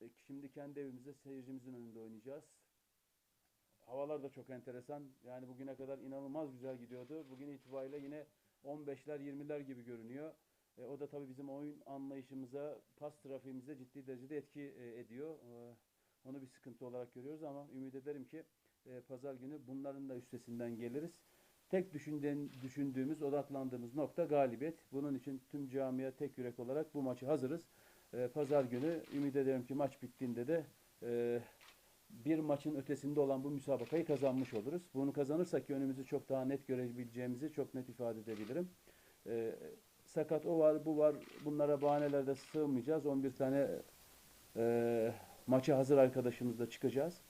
E, Şimdi kendi evimizde seyircimizin önünde oynayacağız. Havalar da çok enteresan. Yani bugüne kadar inanılmaz güzel gidiyordu. Bugün itibariyle yine 15'ler 20'ler gibi görünüyor. E, o da tabii bizim oyun anlayışımıza, pas trafiğimize ciddi derecede etki e, ediyor. E, onu bir sıkıntı olarak görüyoruz ama ümit ederim ki e, pazar günü bunların da üstesinden geliriz. Tek düşündüğün, düşündüğümüz, odaklandığımız nokta galibiyet. Bunun için tüm camia tek yürek olarak bu maçı hazırız. E, pazar günü ümit ederim ki maç bittiğinde de e, bir maçın ötesinde olan bu müsabakayı kazanmış oluruz. Bunu kazanırsak ki önümüzü çok daha net görebileceğimizi çok net ifade edebilirim. E, sakat o var, bu var. Bunlara bahanelerde sığmayacağız. 11 tane e, maça hazır arkadaşımızla çıkacağız.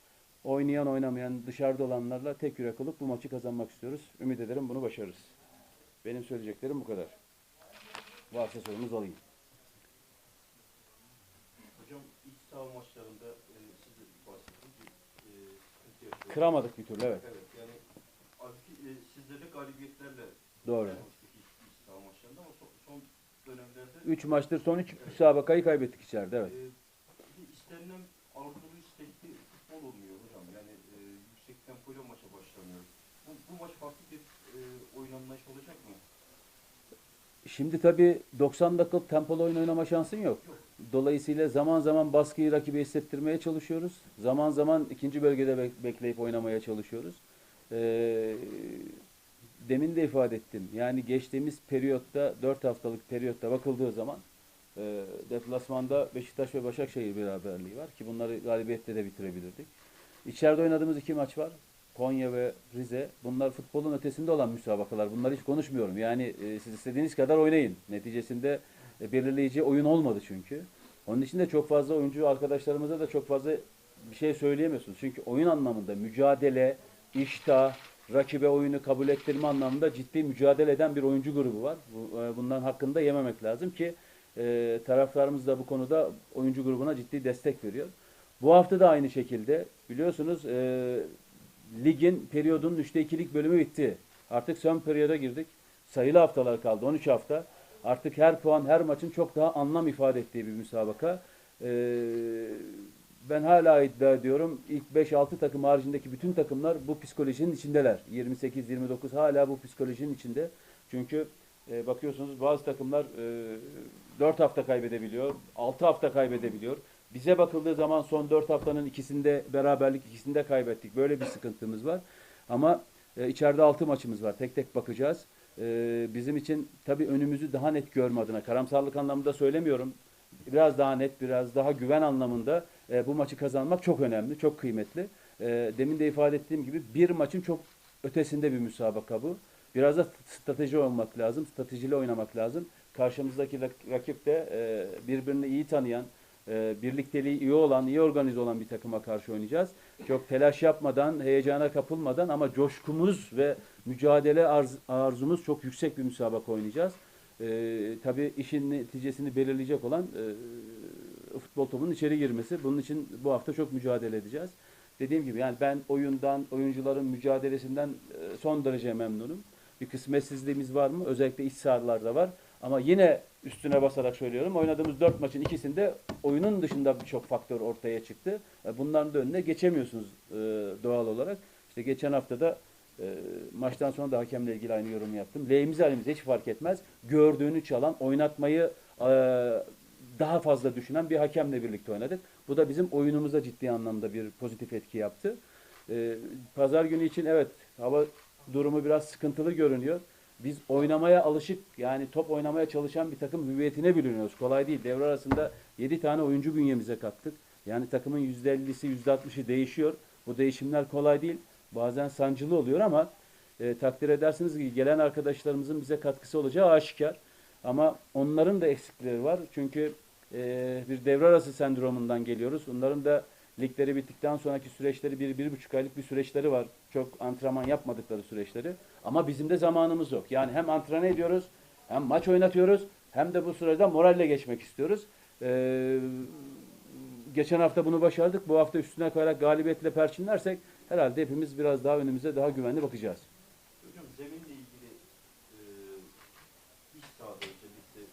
Oynayan oynamayan dışarıda olanlarla tek yürek olup bu maçı kazanmak istiyoruz. Ümit ederim bunu başarırız. Benim söyleyeceklerim bu kadar. Varsa sorunuz alayım. Hocam saha maçlarında e, siz de bahsettiniz bir e, sıkıntı yaşıyorsunuz. Kıramadık bir türlü evet. Evet yani halbuki e, sizleri galibiyetlerle Doğru. kazanmıştık saha maçlarında ama son, son dönemlerde 3 maçtır son 3 müsabakayı kaybettik içeride evet. e, bir istenilen arzulu istekli futbol olmuyor hocam. Yani e, yüksek tempoyla maça başlanıyor. Bu, bu maç farklı bir e, oyun anlayışı olacak mı? Şimdi tabii 90 dakikalık tempolu oyun oynama şansın yok. Dolayısıyla zaman zaman baskıyı rakibe hissettirmeye çalışıyoruz. Zaman zaman ikinci bölgede bek- bekleyip oynamaya çalışıyoruz. Ee, demin de ifade ettim. Yani geçtiğimiz periyotta, 4 haftalık periyotta bakıldığı zaman e, deplasmanda Beşiktaş ve Başakşehir beraberliği var ki bunları galibiyette de bitirebilirdik. İçeride oynadığımız iki maç var. Konya ve Rize. Bunlar futbolun ötesinde olan müsabakalar. Bunları hiç konuşmuyorum. Yani e, siz istediğiniz kadar oynayın. Neticesinde e, belirleyici oyun olmadı çünkü. Onun için de çok fazla oyuncu arkadaşlarımıza da çok fazla bir şey söyleyemiyorsunuz. Çünkü oyun anlamında mücadele, iştah, rakibe oyunu kabul ettirme anlamında ciddi mücadele eden bir oyuncu grubu var. Bu, e, bundan hakkında yememek lazım ki e, taraftarımız da bu konuda oyuncu grubuna ciddi destek veriyor. Bu hafta da aynı şekilde biliyorsunuz e, ligin periyodunun üçte ikilik bölümü bitti. Artık son periyoda girdik. Sayılı haftalar kaldı. 13 hafta. Artık her puan her maçın çok daha anlam ifade ettiği bir müsabaka. Ee, ben hala iddia ediyorum ilk 5-6 takım haricindeki bütün takımlar bu psikolojinin içindeler. 28-29 hala bu psikolojinin içinde. Çünkü e, bakıyorsunuz bazı takımlar e, 4 hafta kaybedebiliyor, 6 hafta kaybedebiliyor. Bize bakıldığı zaman son 4 haftanın ikisinde beraberlik ikisinde kaybettik. Böyle bir sıkıntımız var. Ama e, içeride 6 maçımız var. Tek tek bakacağız. E, bizim için tabii önümüzü daha net görme adına, karamsarlık anlamında söylemiyorum. Biraz daha net, biraz daha güven anlamında e, bu maçı kazanmak çok önemli, çok kıymetli. E, demin de ifade ettiğim gibi bir maçın çok ötesinde bir müsabaka bu. Biraz da strateji olmak lazım, stratejili oynamak lazım. Karşımızdaki rak- rakip de e, birbirini iyi tanıyan, e, birlikteliği iyi olan, iyi organize olan bir takıma karşı oynayacağız. Çok telaş yapmadan, heyecana kapılmadan ama coşkumuz ve mücadele arz, arzumuz çok yüksek bir müsabaka oynayacağız. E, tabii işin neticesini belirleyecek olan e, futbol topunun içeri girmesi. Bunun için bu hafta çok mücadele edeceğiz. Dediğim gibi yani ben oyundan, oyuncuların mücadelesinden e, son derece memnunum. Bir kısmetsizliğimiz var mı? Özellikle iç sahalarda var. Ama yine üstüne basarak söylüyorum. Oynadığımız dört maçın ikisinde oyunun dışında birçok faktör ortaya çıktı. E, Bunların da önüne geçemiyorsunuz e, doğal olarak. İşte geçen hafta da e, maçtan sonra da hakemle ilgili aynı yorum yaptım. Lehimize alemize hiç fark etmez. Gördüğünü çalan, oynatmayı daha fazla düşünen bir hakemle birlikte oynadık. Bu da bizim oyunumuza ciddi anlamda bir pozitif etki yaptı. Pazar günü için evet hava durumu biraz sıkıntılı görünüyor. Biz oynamaya alışık yani top oynamaya çalışan bir takım hüviyetine bürünüyoruz. Kolay değil. Devre arasında 7 tane oyuncu bünyemize kattık. Yani takımın %50'si %60'ı değişiyor. Bu değişimler kolay değil. Bazen sancılı oluyor ama e, takdir edersiniz ki gelen arkadaşlarımızın bize katkısı olacağı aşikar. Ama onların da eksikleri var. Çünkü e, bir devre arası sendromundan geliyoruz. Onların da ligleri bittikten sonraki süreçleri bir, bir buçuk aylık bir süreçleri var. Çok antrenman yapmadıkları süreçleri. Ama bizim de zamanımız yok. Yani hem antrenman ediyoruz, hem maç oynatıyoruz, hem de bu sürede moralle geçmek istiyoruz. Ee, geçen hafta bunu başardık. Bu hafta üstüne koyarak galibiyetle perçinlersek herhalde hepimiz biraz daha önümüze daha güvenli bakacağız. Hocam zeminle ilgili e, iç sahada özellikle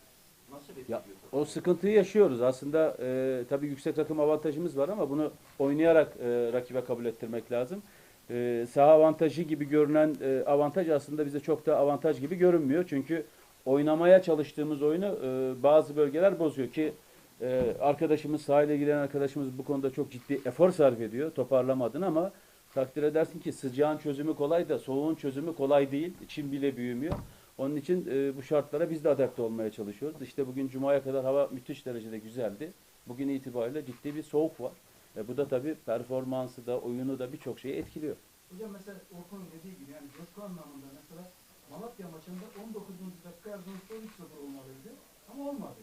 nasıl etkiliyor? O sıkıntıyı yaşıyoruz. Aslında e, tabii yüksek takım avantajımız var ama bunu oynayarak e, rakibe kabul ettirmek lazım. E, saha avantajı gibi görünen e, avantaj aslında bize çok da avantaj gibi görünmüyor. Çünkü oynamaya çalıştığımız oyunu e, bazı bölgeler bozuyor ki e, arkadaşımız, sahile ilgilenen arkadaşımız bu konuda çok ciddi efor sarf ediyor toparlamadın ama takdir edersin ki sıcağın çözümü kolay da soğuğun çözümü kolay değil. Çin bile büyümüyor. Onun için e, bu şartlara biz de adapte olmaya çalışıyoruz. İşte bugün Cuma'ya kadar hava müthiş derecede güzeldi. Bugün itibariyle ciddi bir soğuk var. E, bu da tabii performansı da, oyunu da birçok şeyi etkiliyor. Hocam mesela Orkun'un dediği gibi yani coşku anlamında mesela Malatya maçında 19. dakika Erzurumspor 3-0 olmalıydı ama olmadı.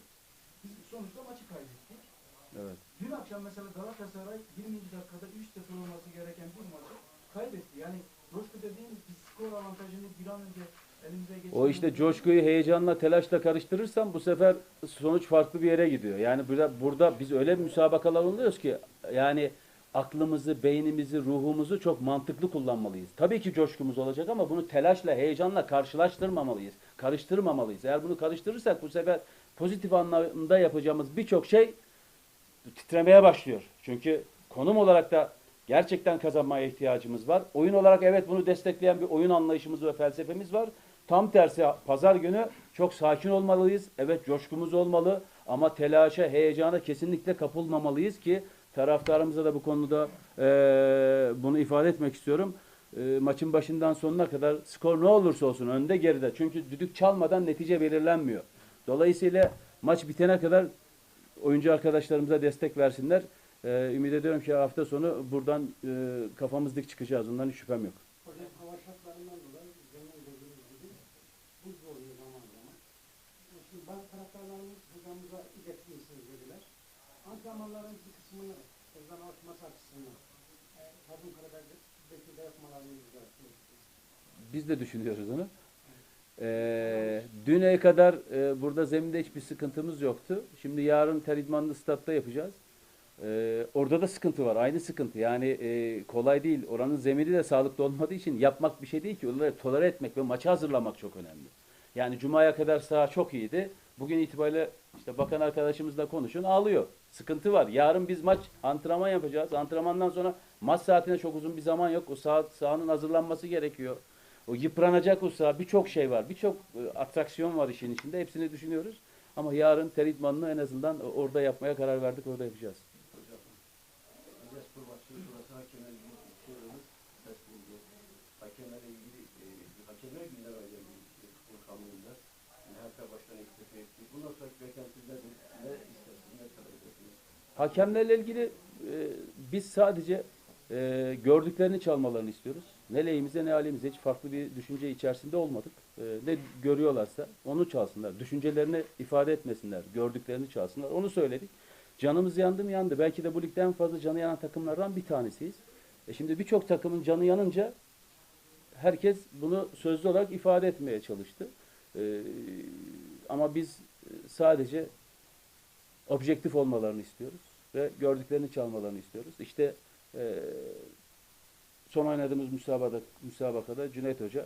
Biz sonuçta maçı kaybettik. Evet. Dün akşam mesela Galatasaray 20. dakikada 3-0 olması gereken bir maçı kaybetti. Yani coşku dediğimiz biz skor avantajını bir an önce O işte coşkuyu heyecanla, telaşla karıştırırsan bu sefer sonuç farklı bir yere gidiyor. Yani burada, burada biz öyle bir müsabakalar oluyoruz ki yani aklımızı, beynimizi, ruhumuzu çok mantıklı kullanmalıyız. Tabii ki coşkumuz olacak ama bunu telaşla, heyecanla karşılaştırmamalıyız. Karıştırmamalıyız. Eğer bunu karıştırırsak bu sefer pozitif anlamda yapacağımız birçok şey titremeye başlıyor. Çünkü konum olarak da gerçekten kazanmaya ihtiyacımız var. Oyun olarak evet bunu destekleyen bir oyun anlayışımız ve felsefemiz var. Tam tersi pazar günü çok sakin olmalıyız. Evet coşkumuz olmalı ama telaşa, heyecana kesinlikle kapılmamalıyız ki taraftarımıza da bu konuda eee, bunu ifade etmek istiyorum. Eee, maçın başından sonuna kadar skor ne olursa olsun önde geride. Çünkü düdük çalmadan netice belirlenmiyor. Dolayısıyla maç bitene kadar oyuncu arkadaşlarımıza destek versinler. Ee, ümit ediyorum ki hafta sonu buradan e, kafamız dik çıkacağız. Ondan hiç şüphem yok. Hocam hava şartlarından dolayı zemin dediğimiz gibi buz oluyor zaman zaman. Şimdi bazı taraftarlarımız hocamıza iletmişsiniz dediler. Antrenmanların bir kısmını hızdan artması açısından e, takım belki de yapmalarını. Biz de düşünüyoruz onu. Ee, düne kadar e, burada zeminde hiçbir sıkıntımız yoktu. Şimdi yarın Teridmanlı statta yapacağız. Ee, orada da sıkıntı var. Aynı sıkıntı. Yani e, kolay değil. Oranın zemini de sağlıklı olmadığı için yapmak bir şey değil ki. Onları tolere etmek ve maçı hazırlamak çok önemli. Yani Cuma'ya kadar saha çok iyiydi. Bugün itibariyle işte bakan arkadaşımızla konuşun ağlıyor. Sıkıntı var. Yarın biz maç antrenman yapacağız. Antrenmandan sonra maç saatine çok uzun bir zaman yok. O saha, sahanın hazırlanması gerekiyor. O yıpranacak o saha. Birçok şey var. Birçok e, atraksiyon var işin içinde. Hepsini düşünüyoruz. Ama yarın teritmanını en azından orada yapmaya karar verdik. Orada yapacağız. Spor maçının sonrası hakemler ilgili istiyoruz. Ses buldu. Hakemlerle ilgili e, hakemler gündem öyle bir futbol kamuoyunda. MHP Başkanı istifa etti. Bundan sonraki beklentiniz nedir? Ne istersiniz? Ne talep edersiniz? Hakemlerle ilgili e, biz sadece e, gördüklerini çalmalarını istiyoruz. Ne lehimize ne aleyhimize hiç farklı bir düşünce içerisinde olmadık. E, ne görüyorlarsa onu çalsınlar. Düşüncelerini ifade etmesinler. Gördüklerini çalsınlar. Onu söyledik. Canımız yandı mı yandı. Belki de bu ligde en fazla canı yanan takımlardan bir tanesiyiz. E şimdi birçok takımın canı yanınca herkes bunu sözlü olarak ifade etmeye çalıştı. E, ama biz e, sadece objektif olmalarını istiyoruz ve gördüklerini çalmalarını istiyoruz. İşte e, son oynadığımız müsabakada, müsabakada Cüneyt Hoca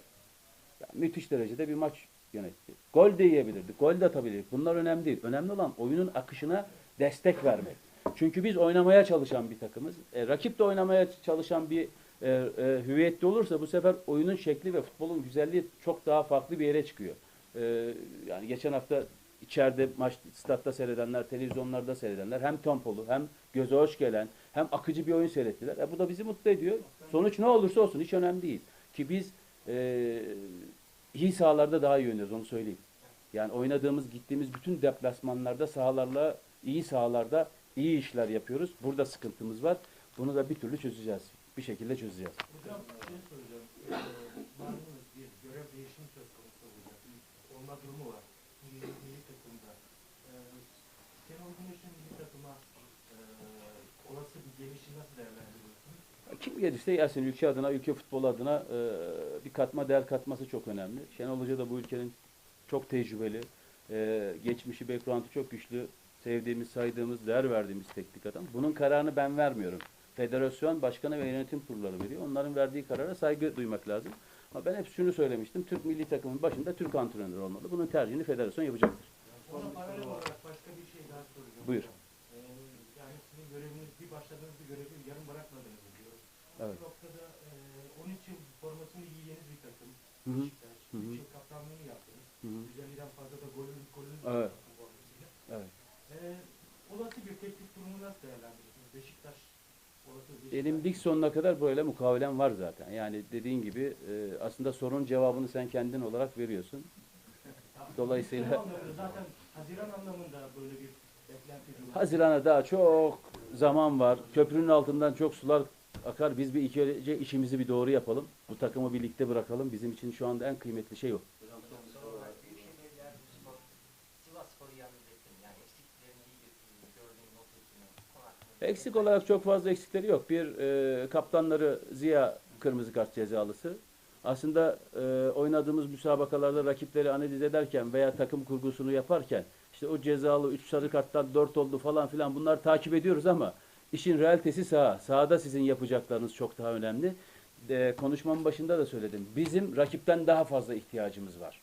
ya, müthiş derecede bir maç yönetti. Gol de yiyebilirdik, gol de atabilirdik. Bunlar önemli değil. Önemli olan oyunun akışına destek vermek. Çünkü biz oynamaya çalışan bir takımız. E, rakip de oynamaya çalışan bir e, e, hüviyette olursa bu sefer oyunun şekli ve futbolun güzelliği çok daha farklı bir yere çıkıyor. E, yani geçen hafta içeride maç statta seyredenler, televizyonlarda seyredenler hem tempolu hem göze hoş gelen hem akıcı bir oyun seyrettiler. E, bu da bizi mutlu ediyor. Sonuç ne olursa olsun hiç önemli değil. Ki biz e, iyi sahalarda daha iyi oynuyoruz onu söyleyeyim. Yani oynadığımız, gittiğimiz bütün deplasmanlarda sahalarla, iyi sahalarda iyi işler yapıyoruz. Burada sıkıntımız var. Bunu da bir türlü çözeceğiz. Bir şekilde çözeceğiz. Hocam şey soracağım. Ee, bir görev değişimi söz konusu olacak. Bir olma durumu var. Milli, takımda. Ee, Şenol Güneş'in milli takıma e, olası bir gelişi nasıl değerlendiriyorsunuz? Kim gelirse gelsin ülke adına, ülke futbolu adına e, bir katma değer katması çok önemli. Şenol Hoca da bu ülkenin çok tecrübeli, e, geçmişi, background'ı çok güçlü, sevdiğimiz, saydığımız, değer verdiğimiz teknik adam. Bunun kararını ben vermiyorum. Federasyon başkanı ve yönetim kurulları veriyor. Onların verdiği karara saygı duymak lazım. Ama ben hep şunu söylemiştim. Türk milli takımın başında Türk antrenörü olmalı. Bunun tercihini federasyon yapacaktır. Ona paralel olarak Buyur. Ee, yani sizin göreviniz, bir başladığınız bir görevi yarım bırakmadığınızı biliyoruz. Evet. Bu noktada e, 13 yıl formasını giydiğiniz bir takım. Hı hı. Beşiktaş. Hı hı. 3 yıl kaptanlığını yaptınız. Hı hı. 150'den fazla da golünüz, golünüz Evet. var. Ee, olası bir teklif durumu nasıl olası Beşiktaş. Benim lig sonuna kadar böyle mukavelem var zaten. Yani dediğin gibi e, aslında sorunun cevabını sen kendin olarak veriyorsun. Dolayısıyla zaten Haziran anlamında böyle bir beklenti. Haziran'a daha çok zaman var. Köprünün altından çok sular akar. Biz bir iki önce işimizi bir doğru yapalım. Bu takımı birlikte bırakalım. Bizim için şu anda en kıymetli şey o. Hocam son Son olarak Büyükşehir Yardımspor, Sivas Spor'u yalnız ettim. Yani eksiklerini iyi götürdüğünü gördüğüm noktasını konu hakkında. Eksik olarak çok fazla eksikleri yok. Bir e, kaptanları Ziya kırmızı kart cezalısı. Aslında e, oynadığımız müsabakalarda rakipleri analiz ederken veya takım kurgusunu yaparken işte o cezalı 3 sarı karttan 4 oldu falan filan bunları takip ediyoruz ama işin realitesi saha. Sahada sizin yapacaklarınız çok daha önemli. E, konuşmamın başında da söyledim. Bizim rakipten daha fazla ihtiyacımız var.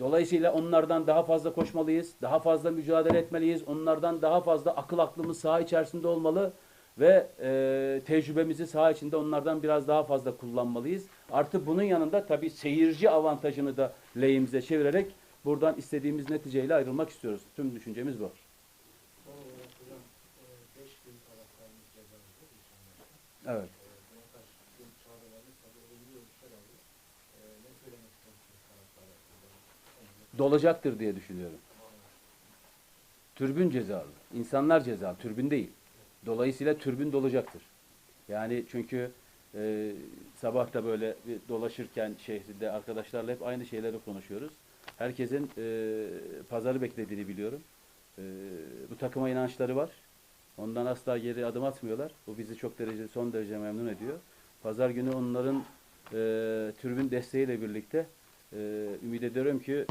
Dolayısıyla onlardan daha fazla koşmalıyız, daha fazla mücadele etmeliyiz, onlardan daha fazla akıl aklımız saha içerisinde olmalı ve e, tecrübemizi saha içinde onlardan biraz daha fazla kullanmalıyız. Artı bunun yanında tabii seyirci avantajını da lehimize çevirerek buradan istediğimiz neticeyle ayrılmak istiyoruz. Tüm düşüncemiz bu. Son olarak hocam 5 gün taraftarımız cezalıdır insanlar. Evet. Buna karşı tüm çağrılarınız tabii olumlu ölçüler aldı. Ee, ne söylemek istersiniz taraftar hakkında? Dolacaktır diye düşünüyorum. Türbün cezalı. İnsanlar cezalı. Türbün değil. Dolayısıyla türbün dolacaktır. Yani çünkü e, sabah da böyle bir dolaşırken şehrinde arkadaşlarla hep aynı şeyleri konuşuyoruz. Herkesin e, pazarı beklediğini biliyorum. E, bu takıma inançları var. Ondan asla geri adım atmıyorlar. Bu bizi çok derece son derece memnun ediyor. Pazar günü onların e, türbün desteğiyle birlikte e, ümit ediyorum ki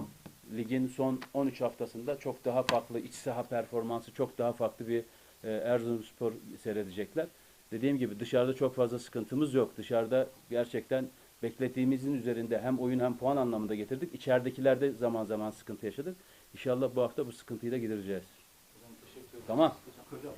ligin son 13 haftasında çok daha farklı iç saha performansı çok daha farklı bir e, Erzurumspor seyredecekler. Dediğim gibi dışarıda çok fazla sıkıntımız yok. Dışarıda gerçekten beklediğimizin üzerinde hem oyun hem puan anlamında getirdik. İçeridekilerde zaman zaman sıkıntı yaşadık. İnşallah bu hafta bu sıkıntıyı da gidereceğiz. Tamam. Hocam